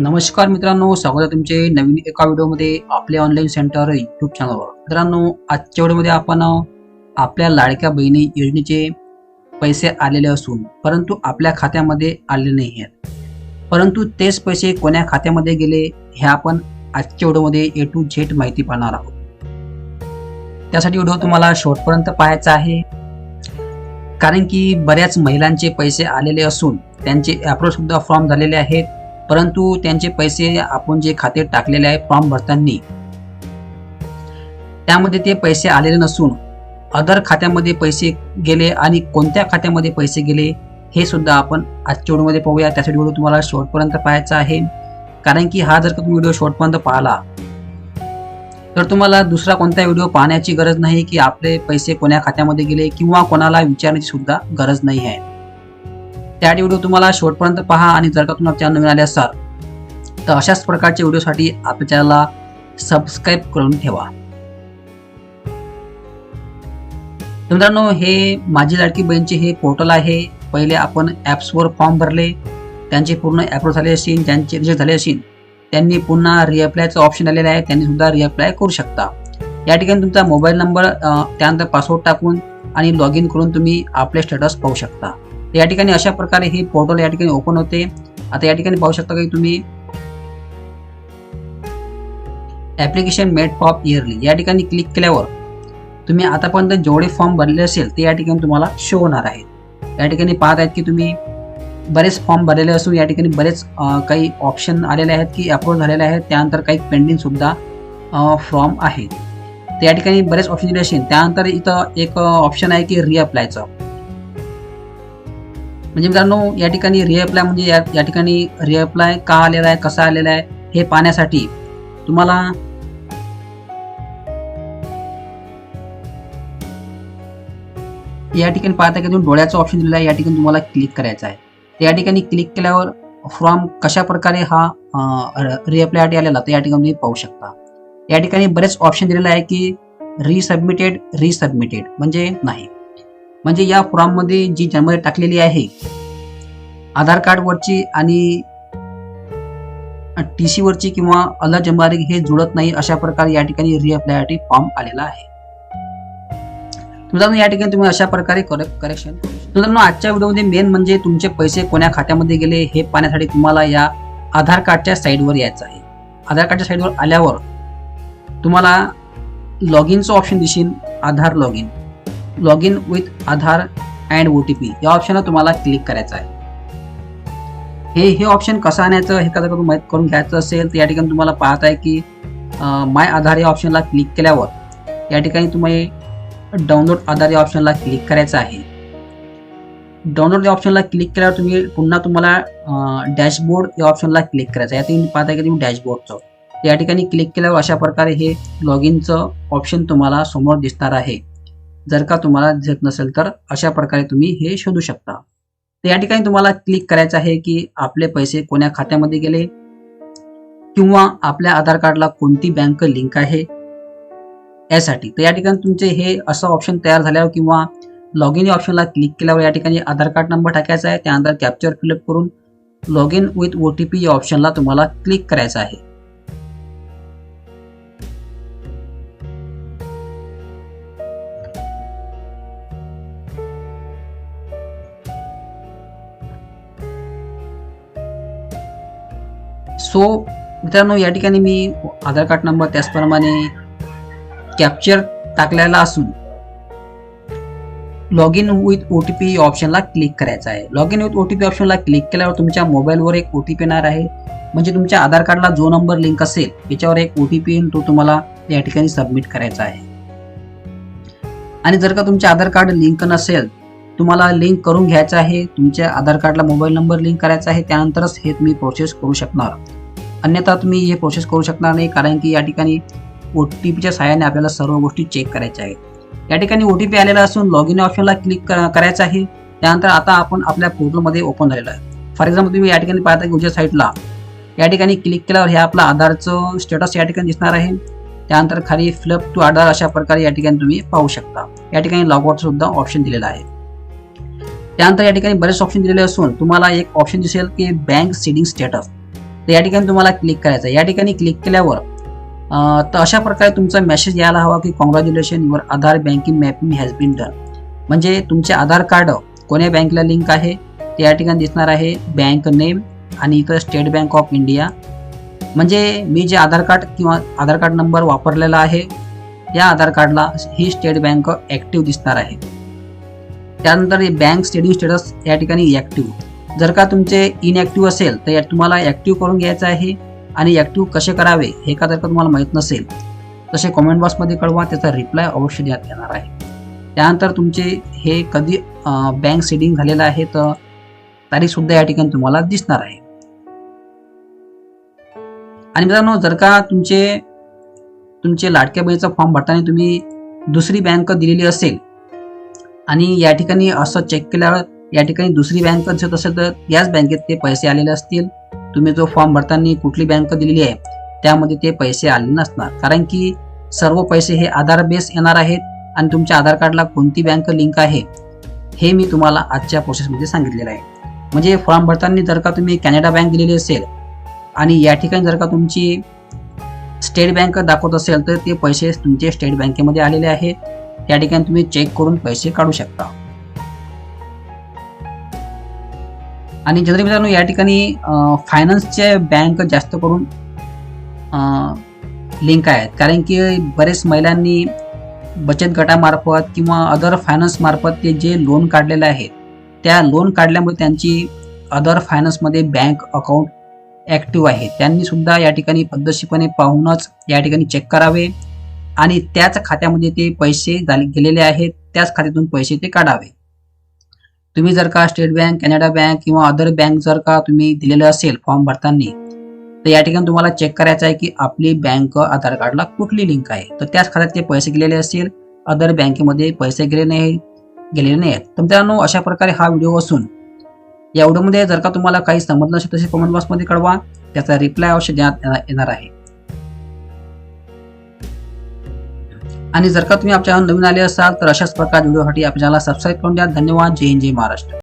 नमस्कार मित्रांनो स्वागत आहे तुमचे नवीन एका व्हिडिओमध्ये आपले ऑनलाईन सेंटर युट्यूब चॅनलवर मित्रांनो आजच्या व्हिडिओमध्ये आपण आपल्या लाडक्या बहिणी योजनेचे पैसे आलेले असून परंतु आपल्या खात्यामध्ये आलेले नाही आहेत. परंतु तेच पैसे कोण्या खात्यामध्ये गेले हे आपण आजच्या व्हिडिओमध्ये ए टू झेड माहिती पाहणार आहोत. त्यासाठी व्हिडिओ तुम्हाला शेवटपर्यंत पाहायचा आहे. कारण की बऱ्याच महिलांचे पैसे आलेले असून त्यांचे अप्रोच सुद्धा फॉर्म झालेले आहेत. परंतु त्यांचे पैसे आपण जे खाते टाकलेले आहे फॉर्म भरताना. त्यामध्ये ते पैसे आलेले नसून अदर खात्यामध्ये पैसे गेले आणि कोणत्या खात्यामध्ये पैसे गेले हे सुद्धा आपण आजच्या व्हिडिओमध्ये पाहूया. त्यासाठी व्हिडिओ तुम्हाला शेवटपर्यंत पाहायचा आहे. कारण की हा जर का तुम्ही व्हिडिओ शेवटपर्यंत पाहिला तर तुम्हाला दुसरा कोणता व्हिडिओ पाहण्याची गरज नाही की आपले पैसे कोण्या खात्यामध्ये गेले किंवा कोणाला विचारण्याची सुद्धा गरज नाही आहे. त्या व्हिडिओ तुम्हाला शेवटपर्यंत पहा आणि जर का तुम्हाला चॅनल नवीन आले असाल तर अशाच प्रकारच्या व्हिडिओसाठी आपल्या चॅनलला सबस्क्राईब करून ठेवा. मित्रांनो हे माझी लाडकी बहीणचे हे पोर्टल आहे. पहिले आपण ॲप्सवर फॉर्म भरले. त्यांचे पूर्ण अप्रूव्ह झाले असेल ज्यांचे रिजेक्ट झाले असेल त्यांनी पुन्हा रिअप्लायचं ऑप्शन आलेलं आहे. त्यांनी सुद्धा रिअप्लाय करू शकता. या ठिकाणी तुमचा मोबाईल नंबर त्यानंतर पासवर्ड टाकून आणि लॉग इन करून तुम्ही आपले स्टेटस पाहू शकता. या ठिकाणी अशा प्रकारे हे पोर्टल या ठिकाणी ओपन होते. आता या ठिकाणी पाहू शकता की तुम्ही ऍप्लिकेशन मेड पॉप इयरली या ठिकाणी क्लिक केल्यावर तुम्ही आतापर्यंत जेवढे फॉर्म भरले असेल ते या ठिकाणी तुम्हाला शो होणार आहेत. या ठिकाणी पाहत आहेत की तुम्ही बरेच फॉर्म भरलेले असून या ठिकाणी बरेच काही ऑप्शन आलेले आहेत की अप्रूव्ह झालेले आहेत. त्यानंतर काही पेंडिंगसुद्धा फॉर्म आहेत. त्या ठिकाणी बरेच ऑप्शन दिले असेल. त्यानंतर इथं एक ऑप्शन आहे की रिअप्लायचं म्हणजे मित्रांनो या ठिकाणी रिअप्लाय म्हणजे या या ठिकाणी रिअप्लाय का आलेला आहे कसा आलेला आहे हे पाहण्यासाठी तुम्हाला या ठिकाणी पाहता की तुम्ही डोळ्याचा ऑप्शन दिलेला आहे या ठिकाणी तुम्हाला क्लिक करायचं आहे. या ठिकाणी क्लिक केल्यावर फॉर्म कशा प्रकारे हा रिअप्लाय आलेला तर या ठिकाणी तुम्ही पाहू शकता. या ठिकाणी बरेच ऑप्शन दिलेले आहे की रिसबमिटेड रिसबमिटेड म्हणजे नाही. म्हणजे या फॉर्ममध्ये जी जन्म टाकलेली आहे आधार कार्डवरची आणि टी सी वरची किंवा अलग जन्मतारीख हे जुळत नाही अशा प्रकारे या ठिकाणी रिअप्लायसाठी फॉर्म आलेला आहे. मित्रांनो या ठिकाणी तुम्ही अशा प्रकारे करेक्शन मित्रांनो आजच्या व्हिडिओमध्ये मेन म्हणजे तुमचे पैसे कोण्या खात्यामध्ये गेले हे पाहण्यासाठी तुम्हाला या आधार कार्डच्या साईडवर यायचं आहे. आधार कार्डच्या साईडवर आल्यावर तुम्हाला लॉग इनचं ऑप्शन दिसेल Aadhaar log in log in with Aadhaar and O T P या ऑप्शनला तुम्हाला क्लिक करायचं आहे. हे हे ऑप्शन कसं आणायचं हे कसं माहीत करून घ्यायचं असेल तर या ठिकाणी तुम्हाला पाहत आहे की माय आधार या ऑप्शनला क्लिक केल्यावर या ठिकाणी तुम्ही डाउनलोड आधार या ऑप्शनला क्लिक करायचं आहे. डाउनलोड या ऑप्शनला क्लिक केल्यावर तुम्ही पुन्हा तुम्हाला डॅशबोर्ड या ऑप्शनला क्लिक करायचं आहे. या तुम्ही पाहता की तुम्ही डॅशबोर्डचं या ठिकाणी क्लिक केल्यावर अशा प्रकारे हे लॉग इनचं ऑप्शन तुम्हाला समोर दिसणार आहे. जर का तुम्हाला दिसत नसेल तर अशा प्रकारे तुम्ही हे शोधू शकता. तर या ठिकाणी तुम्हाला क्लिक करायचं आहे की आपले पैसे कोण्या खात्यामध्ये गेले? किंवा आपल्या आधार कार्डला कोणती बँक लिंक आहे? यासाठी. तर या ठिकाणी तुमचे हे असं ऑप्शन तयार झाल्यावर किंवा लॉग इन ऑप्शनला क्लिक केल्यावर या ठिकाणी आधार कार्ड नंबर टाकायचा आहे. त्यानंतर कॅप्चर फिलअप करून log in with O T P या ऑप्शनला तुम्हाला क्लिक करायचं आहे. सो मित्रांनो या ठिकाणी मी आधार कार्ड नंबर त्याचप्रमाणे कॅप्चर टाकलेला असून log in with O T P ऑप्शनला click करायचं आहे. Log in with O T P ऑप्शनला click केल्यावर तुमच्या मोबाईलवर एक ओ टी पी येणार आहे. म्हणजे तुमच्या आधार कार्डला जो नंबर लिंक असेल त्याच्यावर एक ओ टी पी येईल तो तुम्हाला या ठिकाणी सबमिट करायचा आहे. आणि जर का तुमचे आधार कार्ड लिंक नसेल तुम्हाला लिंक करून घ्यायचं आहे. तुमच्या आधार कार्डला मोबाईल नंबर लिंक करायचा आहे. त्यानंतरच हे तुम्ही प्रोसेस करू शकणार. अन्यथा तुम्ही हे प्रोसेस करू शकणार नाही कारण की या ठिकाणी ओ टी पीच्या सहाय्याने आपल्याला सर्व गोष्टी चेक करायच्या आहेत. या ठिकाणी ओ टी पी आलेला असून लॉग इन ऑप्शनला क्लिक करायचं आहे. त्यानंतर आता आपण आपल्या पोर्टलमध्ये ओपन झालेलं आहे. फॉर एक्झाम्पल तुम्ही या ठिकाणी पाहता की उजव्या साईडला या ठिकाणी क्लिक केल्यावर हे आपलं आधारचं स्टेटस या ठिकाणी दिसणार आहे. त्यानंतर खाली फ्लप टू आधार अशा प्रकारे या ठिकाणी तुम्ही पाहू शकता. या ठिकाणी लॉगआउटसुद्धा ऑप्शन दिलेला आहे. त्यानंतर या ठिकाणी बरेच ऑप्शन दिलेले असून तुम्हाला एक ऑप्शन दिसेल की बँक सीडिंग स्टेटस तर या ठिकाणी तुम्हाला क्लिक करायचं आहे या ठिकाणी क्लिक केल्यावर तर अशा प्रकारे तुमचा मेसेज यायला हवा की congratulation your Aadhaar banking mapping has been done म्हणजे तुमचे आधार कार्ड कोण्या बँकला लिंक आहे ते या ठिकाणी दिसणार आहे. बँक नेम आणि इथं स्टेट बँक ऑफ इंडिया म्हणजे मी जे आधार कार्ड किंवा आधार कार्ड नंबर वापरलेला आहे या आधार कार्डला ही स्टेट बँक ॲक्टिव्ह दिसणार आहे. त्यानंतर हे बँक स्टेडिंग स्टेटस या ठिकाणी ॲक्टिव्ह जर का तुमचे इनॲक्टिव्ह असेल तर या तुम्हाला ॲक्टिव्ह करून घ्यायचं आहे आणि ॲक्टिव्ह कसे करावे हे का जर का तुम्हाला माहीत नसेल तसे कॉमेंट बॉक्समध्ये कळवा त्याचा रिप्लाय अवश्य देण्यात येणार आहे. त्यानंतर तुमचे हे कधी बँक सेडिंग झालेलं आहे तर तारीखसुद्धा या ठिकाणी तुम्हाला दिसणार आहे. आणि मित्रांनो जर का तुमचे तुमचे लाडक्या बहिणीचा फॉर्म भरताना तुम्ही दुसरी बँक दिलेली असेल आणि या ठिकाणी असं चेक केल्यावर या ठिकाणी दुसरी बँक दिसत असेल तर याच बँकेत ते पैसे आलेले असतील तुम्ही जो फॉर्म भरताना कुठली बँक दिलेली आहे त्यामध्ये ते पैसे आले नसणार. कारण की सर्व पैसे हे आधार बेस येणार आहेत आणि तुमच्या आधार कार्डला कोणती बँक लिंक आहे हे मी तुम्हाला आजच्या प्रोसेसमध्ये सांगितलेलं आहे. म्हणजे फॉर्म भरताना जर का तुम्ही कॅनडा बँक दिलेली असेल आणि या ठिकाणी जर का तुमची स्टेट बँक दाखवत असेल तर ते पैसे तुमचे स्टेट बँकेमध्ये आलेले आहेत. या ठिकाणी तुम्ही चेक करून पैसे काढू शकता. आणि जनरली मित्रांनो या ठिकाणी फायनान्सचे बँक जास्त करून लिंक आहेत. कारण की बरेच महिलांनी बचत गटामार्फत किंवा अदर फायनान्स मार्फत ते जे लोन काढलेले आहेत त्या लोन काढल्यामुळे त्यांची अदर फायनान्समध्ये बँक अकाउंट ॲक्टिव्ह आहे. त्यांनी सुद्धा या ठिकाणी पद्धतशीरपणे पाहूनच या ठिकाणी चेक करावे. आणि त्याच खात्यामध्ये ते पैसे झाले गेलेले आहेत त्याच खात्यातून पैसे ते काढावे. तुम्ही जर का स्टेट बँक कॅनडा बँक किंवा अदर बँक जर का तुम्ही दिलेलं असेल फॉर्म भरताना तर या ठिकाणी तुम्हाला चेक करायचं आहे की आपली बँक आधार कार्डला कुठली लिंक आहे. तर त्याच खात्यात ते पैसे गेलेले असतील अदर बँकेमध्ये पैसे गेले नाही गेलेले नाही आहेत. तर मित्रांनो अशा प्रकारे हा व्हिडिओ असून या व्हिडिओमध्ये जर का तुम्हाला काही समजलं असेल तसे कमेंट बॉक्समध्ये कळवा. त्याचा रिप्लाय अवश्य देण्यात येणार- येणार आहे. आणि जर का तुम्ही आमच्या नवीन आले असाल तर अशाच प्रकार व्हिडिओसाठी आपल्या चॅनलला सबस्क्राईब करून द्या. धन्यवाद. जय हिंद जय महाराष्ट्र.